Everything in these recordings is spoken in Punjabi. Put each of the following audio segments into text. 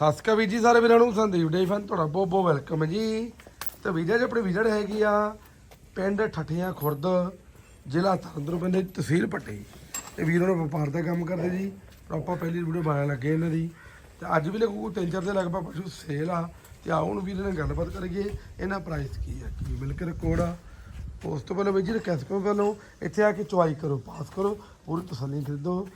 ਸਤਿ ਸ਼੍ਰੀ ਅਕਾਲ ਵੀਰ ਜੀ, ਸਾਰੇ ਵੀਰਾਂ ਨੂੰ, ਸੰਦੀਪ ਡੇ ਫਨ, ਤੁਹਾਡਾ ਬਹੁਤ ਬਹੁਤ ਵੈਲਕਮ ਹੈ ਜੀ। ਤੇ ਵੀਡੀਓ 'ਚ ਆਪਣੀ ਵਿਜੜ ਹੈਗੀ ਆ ਪਿੰਡ ਠੱਠੀਆਂ ਖੁਰਦ, ਜ਼ਿਲ੍ਹਾ ਤਰਨਤਾਰਨ ਪਿੰਡ ਤਹਿਸੀਲ ਪੱਟੀ। ਤੇ ਵੀਰਾਂ ਨੂੰ ਵਪਾਰ ਦਾ ਕੰਮ ਕਰਦੇ ਜੀ ਪਰ ਆਪਾਂ ਪਹਿਲੀ ਵੀਡੀਓ ਬਣਾਉਣ ਲੱਗੇ ਇਹਨਾਂ ਦੀ। ਤੇ ਅੱਜ ਵੀ ਲੱਗੂ ਤਿੰਨ ਚਾਰ ਦੇ ਲਗਭਗ ਪਸ਼ੂ ਸੇਲ ਆ। ਤੇ ਆਓ ਹੁਣ ਵੀਰਾਂ ਨਾਲ ਗੱਲਬਾਤ ਕਰੀਏ, ਇਹਨਾਂ ਪ੍ਰਾਈਸ ਕੀ ਆ, ਕੀ ਮਿਲ ਕੇ ਰਿਕਾਰਡ ਆ। ਉਸ ਤੋਂ ਪਹਿਲਾਂ ਵੀਰ ਜੀ ਰਿਕਵੈਸਟ ਕਰੋ ਪਹਿਲਾਂ ਇੱਥੇ ਆ ਕੇ ਚੁਆਈ ਕਰੋ, ਪਾਸ ਕਰੋ ਪੂਰੀ ਤਸੱਲੀ ਖਰੀਦੋ।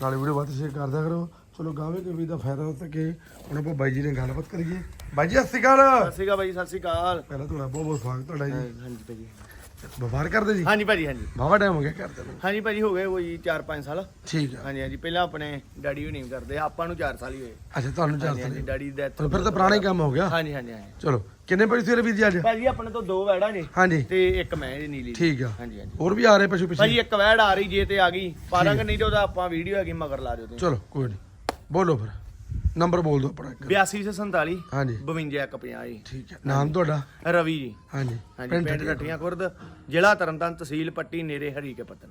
ਨਾਲੇ ਵੀਡੀਓ ਵੱਧ ਸ਼ੇਅਰ ਕਰਦਿਆ ਕਰੋ। ਚਲੋ ਗਾਵੇ ਕੇ ਵੀ ਦਾ ਫਾਇਦਾ ਹੋ ਸਕੇ ਹੁਣ ਆਪਾਂ ਬਾਈ ਜੀ ਨਾਲ ਗੱਲਬਾਤ ਕਰੀਏ। ਬਾਈ ਜੀ ਸਤਿ ਸ਼੍ਰੀ ਅਕਾਲ। ਸਤਿ ਸ਼੍ਰੀ ਅਕਾਲ ਭਾਈ ਸਤਿ ਸ਼੍ਰੀ ਅਕਾਲ। ਪਹਿਲਾਂ ਤੁਹਾਡਾ ਬਹੁਤ ਬਹੁਤ ਸਵਾਗਤ ਤੁਹਾਡਾ ਜੀ। ਹਾਂਜੀ ਭਾਜੀ ਵਪਾਰ ਕਰਦੇ ਜੀ? ਹਾਂਜੀ ਭਾਜੀ ਹਾਂਜੀ। ਬਾਵਾ ਟਾਈਮ ਹੋ ਗਿਆ ਕਰਦੇ ਨੂੰ। ਹਾਂਜੀ ਭਾਜੀ ਹੋ ਗਏ ਕੋਈ 4-5 ਸਾਲ। ਠੀਕ ਆ। ਹਾਂਜੀ ਹਾਂਜੀ ਪਹਿਲਾਂ ਆਪਣੇ ਡੈਡੀ ਨਹੀਂ ਕਰਦੇ ਆਪਾਂ ਨੂੰ 4 ਸਾਲ ਹੀ ਹੋਏ। ਅੱਛਾ ਤੁਹਾਨੂੰ ਚੱਲ ਹਾਂਜੀ ਹਾਂਜੀ ਡੈਡੀ ਦੀ ਡੈਥ ਫਿਰ ਤਾਂ ਪੁਰਾਣਾ ਹੀ ਕੰਮ ਹੋ ਗਿਆ। ਹਾਂਜੀ ਹਾਂਜੀ ਹਾਂਜੀ। ਚਲੋ ਕਿੰਨੇ ਪੈਸੇ ਸਵੇਰੇ ਵੀਰ ਜੀ ਅੱਜ? ਭਾਜੀ ਆਪਣੇ ਤੋਂ ਦੋ ਵੈੜਾਂ ਨੇ ਹਾਂਜੀ। ਤੇ ਇੱਕ ਮੈਂ ਜੀ ਨੀਲੀ ਠੀਕ ਆ। ਹਾਂਜੀ ਹਾਂਜੀ। ਹੋਰ ਵੀ ਆ ਰਹੇ ਪਸ਼ੂ ਪਿੱਛੇ? ਭਾਜੀ ਇੱਕ ਵੈੜ ਆ ਰਹੀ ਜੇ ਤੇ ਆ ਗਈ। ਪਾਰਾਂਗੇ ਨਹੀਂ ਤੇ ਉਹਦਾ ਆਪਾਂ ਵੀਡੀਓ ਹੈਗੀ ਮਗਰ ਲਾ ਦਿਓ ਤੁਸੀਂ। ਚਲੋ ਕੋਈ ਨਹੀਂ। ਬੋਲੋ ਫਿਰ। ਨੰਬਰ ਬੋਲ ਦਿਓ ਆਪਣਾ ਇੱਕ। 8247 ਹਾਂਜੀ। 5250 ਜੀ। ਠੀਕ ਹੈ। ਨਾਮ ਤੁਹਾਡਾ? ਰਵੀ ਜੀ। ਹਾਂਜੀ। ਹਾਂਜੀ ਪਿੰਡ ਪਿੰਡ ਖੁਰਦ ਜ਼ਿਲ੍ਹਾ ਤਰਨਤਾਰਨ ਤਹਿਸੀਲ ਪੱਟੀ ਨੇੜੇ ਹਰੀਕੇ ਪੱਤਨ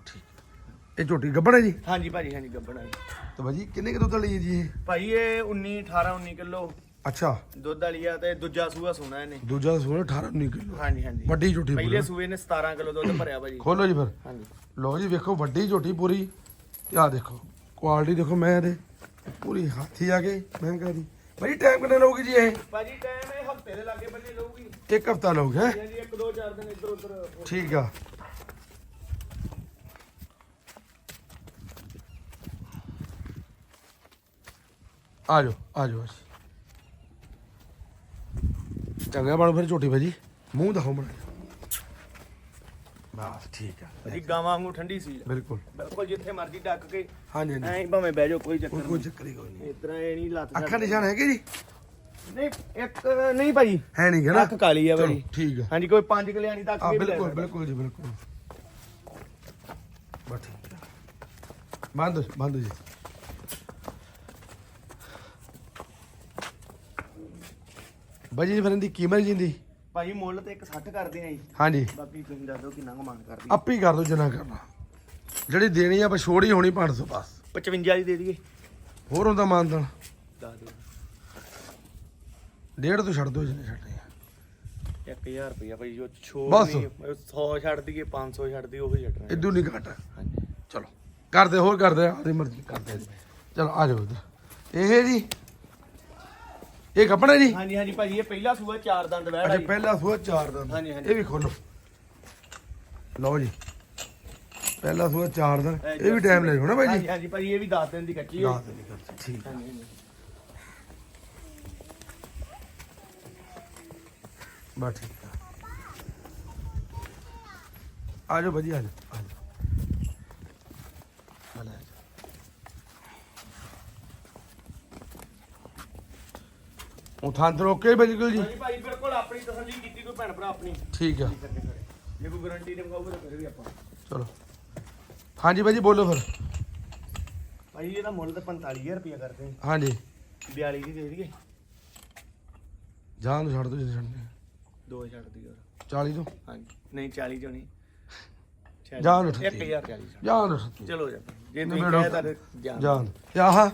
ਇਹ ਝੋਟੀ ਗੱਬੜ ਹੈ ਜੀ? ਹਾਂਜੀ ਭਾਜੀ ਹਾਂਜੀ ਗੱਬਣਾ ਜੀ। ਤੇ ਬਾਜੀ ਕਿੰਨੇ ਕਿਲੋ ਵਾਲੀ ਹੈ ਜੀ ਇਹ? ਭਾਈ ਇਹ 19 18 19 ਕਿਲੋ। ਅੱਛਾ। ਦੁੱਧ ਵਾਲੀ ਆ ਤੇ ਦੂਜਾ ਸੂਆ ਸੋਨਾ ਇਹਨੇ। ਦੂਜਾ ਸੂਆ 18 19 ਕਿਲੋ। ਹਾਂਜੀ ਹਾਂਜੀ। ਵੱਡੀ ਝੋਟੀ ਪਹਿਲੇ ਪੂਰੀ ਸੂਏ ਨੇ 17 ਕਿਲੋ ਦੁੱਧ ਭਰਿਆ ਭਾਜੀ। ਖੋਲੋ ਜੀ ਫਿਰ। ਹਾਂਜੀ। ਲਓ ਜੀ ਵੇਖੋ ਵੱਡੀ ਝੋਟੀ ਪੂਰੀ। ਤੇ ਆ ਦੇਖੋ ਕੁਆਲਿਟੀ ਦੇਖੋ ਮੈਂ ਇਹਦੇ। ਪੂਰੀ ਹਾਥੀ ਆ ਗਏ ਮੈਂ ਕਹਾਂ ਦੀ ਭਾਈ ਟਾਈਮ ਕਿੰਨਾ ਲਊਗੀ ਜੀ ਇਹ? ਭਾਜੀ ਟਾਈਮ ਇਹ ਹਫ਼ਤੇ ਦੇ ਲਾਗੇ ਬੰਨੇ ਲਊਗੀ। ਇੱਕ ਹਫਤਾ ਲਊਗਾ ਹੈ? ਹਾਂਜੀ ਇੱਕ ਦੋ ਚਾਰ ਦਿਨ ਇੱਧਰ ਉੱਧਰ। ਠੀਕ ਆ। ਆ ਜਾਓ ਆ ਜਾਓ ਜੀ ਚੰਗਾ ਬਣ ਫਿਰ ਝੋਟੀ ਭਾਜੀ। ਮੂੰਹ ਦਿਖਾਓ ਮੜਾ ਬਸ ਠੀਕ ਆ। ਭਾਜੀ ਗਾਵਾਂ ਵਾਂਗੂ ਠੰਡੀ ਸੀ। ਬਿਲਕੁਲ। ਬਿਲਕੁਲ ਜਿੱਥੇ ਮਰਜ਼ੀ ਡੱਕ ਕੇ ਹਾਂਜੀ ਹਾਂਜੀ। ਐਂ ਭਾਵੇਂ ਬਹਿ ਜਾਓ ਕੋਈ ਚੱਕਰ ਕੋਈ ਕੋਈ ਚੱਕਰ ਹੀ ਕੋਈ ਨਹੀਂ। ਨਹੀਂ ਇਸ ਤਰ੍ਹਾਂ ਇਹ ਨਹੀਂ ਲੱਤ ਅੱਖਾਂ ਨਿਸ਼ਾਨ ਹੈਗੇ ਜੀ? ਨਹੀਂ ਇੱਕ ਨਹੀਂ ਭਾਜੀ। ਹੈ ਨਹੀਂ ਹੈ ਨਾ? ਅੱਖ ਕਾਲੀ ਆ ਭਾਜੀ। ਠੀਕ ਆ। ਹਾਂਜੀ ਕੋਈ ਪੰਜ ਕਲਿਆਣੀ ਤੱਕ ਵੀ ਬਿਲਕੁਲ। ਬਿਲਕੁਲ ਜੀ ਬਿਲਕੁਲ। ਬਸ ਠੀਕ ਆ। ਬੰਦ ਬੰਦ ਜੀ। ਬਾਜੀ ਫਿਰ ਇਹਦੀ ਕੀਮਤ ਜਿੰਦੀ? ਭਾਜੀ ਮੁੱਲ ਤੇ ਇੱਕ 60 ਕਰਦੇ ਆਂ ਜੀ। ਹਾਂਜੀ। ਬਾਕੀ ਤੁਸੀਂ ਦੱਸ ਦਿਓ ਕਿੰਨਾ ਕੁ ਮੰਗ ਕਰਦੀ ਆਪੇ ਕਰ ਦੋ ਜਿੰਨਾ ਕਰਨਾ। ਜਿਹੜੀ ਦੇਣੀ ਆ ਬਸ ਛੋੜੀ ਹੋਣੀ 500 ਬਸ। 55 ਵਾਲੀ ਦੇ ਦਈਏ। ਹੋਰ ਹੁੰਦਾ ਮਾਨਦਨ। ਦੱਸ ਦਿਓ। ਡੇਢ ਤੋਂ ਛੱਡ ਦੋ ਜਿੰਨੇ ਛੱਡਣੇ ਆ। 1000 ਰੁਪਇਆ ਭਾਜੀ ਜੋ ਛੋੜ ਬਸ। ਨਹੀਂ 100 ਛੱਡ ਦਈਏ 500 ਛੱਡ ਦਈਏ ਉਹੀ ਛੱਡਣਾ ਇਦੋਂ ਨਹੀਂ ਘਟ ਹਾਂਜੀ। ਚਲੋ ਕਰਦੇ ਹੋਰ ਕਰਦੇ ਆਪਣੀ ਮਰਜ਼ੀ ਕਰਦੇ ਜੀ। ਚਲੋ ਆ ਜਾਓ ਇੱਧਰ। ਇਹ ਜੀ ਇਹ ਕੱਪੜਾ ਜੀ ਹਾਂਜੀ ਹਾਂਜੀ ਭਾਜੀ ਇਹ ਪਹਿਲਾ ਸੂਆ ਚਾਰ ਦੰਦ ਵਹਿੜਾ ਅੱਛਾ ਪਹਿਲਾ ਸੂਆ ਚਾਰ ਦਾ ਹਾਂਜੀ, ਹਾਂਜੀ। ਇਹ ਵੀ ਖੋਲੋ। ਲਓ ਜੀ। ਪਹਿਲਾ ਸੂਆ ਚਾਰ ਦਾ ਇਹ ਵੀ ਟਾਈਮ ਲੈ ਭਾਈ ਹਾਂਜੀ ਜੀ? ਹਾਂਜੀ ਭਾਜੀ ਇਹ ਵੀ 10 ਦਿਨ ਦੀ ਕੱਚੀ ਹੈ ਦੱਸ ਦੇ ਨਿਕਲ ਠੀਕ ਹਾਂਜੀ ਹਾਂਜੀ। ਬਸ ਠੀਕ ਆ। ਆ ਜਾਓ ਭਾਜੀ ਆ ਜਾਓ ਆ ਜਾਓ ਆ ਲੈ ਆ ਜਾਓ। ਉਹ ਥਾਂ ਤੇ ਰੋਕੇ ਬਿਲਕੁਲ ਜੀ। ਹਾਂਜੀ ਭਾਈ ਬਿਲਕੁਲ ਆਪਣੀ ਤਸੱਲੀ ਕੀਤੀ ਕੋਈ ਭੈਣ ਭਰਾ ਆਪਣੀ। ਠੀਕ ਆ। ਜੇ ਕੋਈ ਗਾਰੰਟੀ ਦੇ ਮਗਾਊਗਾ ਤਾਂ ਫਿਰ ਵੀ ਆਪਾਂ। ਚਲੋ। ਹਾਂਜੀ ਭਾਜੀ ਬੋਲੋ ਫਿਰ। ਭਾਈ ਇਹਦਾ ਮੁੱਲ ਤਾਂ 45000 ਰੁਪਇਆ ਕਰਦੇ ਹਾਂ ਹਾਂਜੀ। 42 ਦੀ ਦੇ ਦਈਏ। ਜਾਨ ਨੂੰ ਛੱਡ ਦੋ ਜਿੱਥੇ ਛੱਡਨੇ ਦੋ ਛੱਡ ਦਈਏ ਹੋਰ 40 ਤੋਂ। ਹਾਂਜੀ। ਨਹੀਂ 40 ਚੋਂ ਨਹੀਂ। ਜਾਨ ਨੂੰ 1040 ਜਾਨ ਨੂੰ ਛੱਡ ਚਲੋ ਜੀ ਜੇ ਤੁਸੀਂ। ਕਹੇ ਤਾਂ ਜਾਨ ਜਾਨ ਤੇ ਆਹ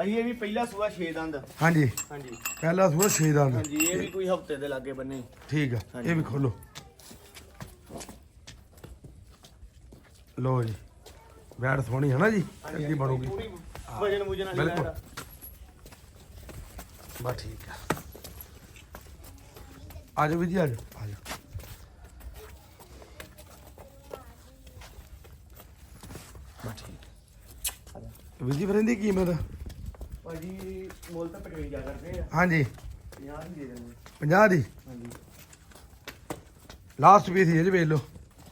ਭਾਈ ਇਹ ਵੀ ਪਹਿਲਾ ਸੂਆ 6 ਦੰਦ। ਹਾਂਜੀ। ਹਾਂਜੀ। ਪਹਿਲਾ ਸੂਆ 6 ਦਾ ਹਾਂਜੀ ਇਹ ਵੀ ਕੋਈ ਹਫ਼ਤੇ ਦੇ ਲਾਗੇ ਬੰਨੇ। ਠੀਕ ਆ। ਇਹ ਵੀ ਖੋਲੋ। ਲੋ ਜੀ ਬੈਡ ਸੋਹਣੀ ਹੈ ਨਾ ਜੀ ਚੰਗੀ ਬਣੂਗੀ। ਪੂਰੀ ਵਜਨ ਮੁਜਨ ਵਾਲੀ ਬਿਲਕੁਲ। ਲੈਣ ਬਸ ਠੀਕ ਆ। ਆ ਜਾਓ ਵੀ ਜੀ ਆ ਜਾਓ ਆ ਜਾਓ। ਬਸ ਠੀਕ। ਵੀ ਜੀ ਫਿਰ ਇਹਦੀ ਕੀਮਤ? ਭਾਜੀ ਮੁੱਲ ਤਾਂ 55 ਕਰਦੇ ਆ। ਹਾਂਜੀ। 50 ਦੀ ਦੇ ਦੇਣਗੇ 50 ਦੀ? ਹਾਂਜੀ। ਲਾਸਟ ਪੀਸ ਇਹ ਜੀ ਵੇਚ ਲਓ।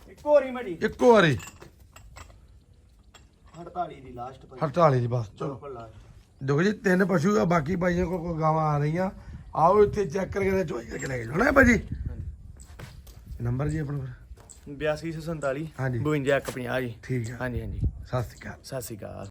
ਇੱਕੋ ਵਾਰੀ ਮੜੀ। ਇੱਕੋ ਵਾਰੀ। 48 ਦੀ ਲਾਸਟ ਭਾਜੀ। 48 ਦੀ ਬਸ ਚਲੋ। ਬਿਲਕੁਲ ਲਾਸਟ ਦੇਖੋ ਜੀ ਤਿੰਨ ਪਸ਼ੂ ਆ ਬਾਕੀ ਭਾਈਆਂ ਕੋਲ ਕੋਈ ਗਾਵਾਂ ਆ ਰਹੀਆਂ। ਆਓ ਇੱਥੇ ਚੈੱਕ ਕਰਕੇ ਤੇ ਚੋਈ ਕਰਕੇ ਲੈ ਕੇ ਜਾਣਾ ਹੈ ਭਾਜੀ? ਨੰਬਰ ਜੀ ਆਪਣਾ। ਫਿਰ 8247 ਹਾਂਜੀ। 52 150 ਜੀ। ਠੀਕ ਆ। ਹਾਂਜੀ ਹਾਂਜੀ। ਸਤਿ ਸ਼੍ਰੀ ਅਕਾਲ। ਸਤਿ ਸ਼੍ਰੀ ਅਕਾਲ।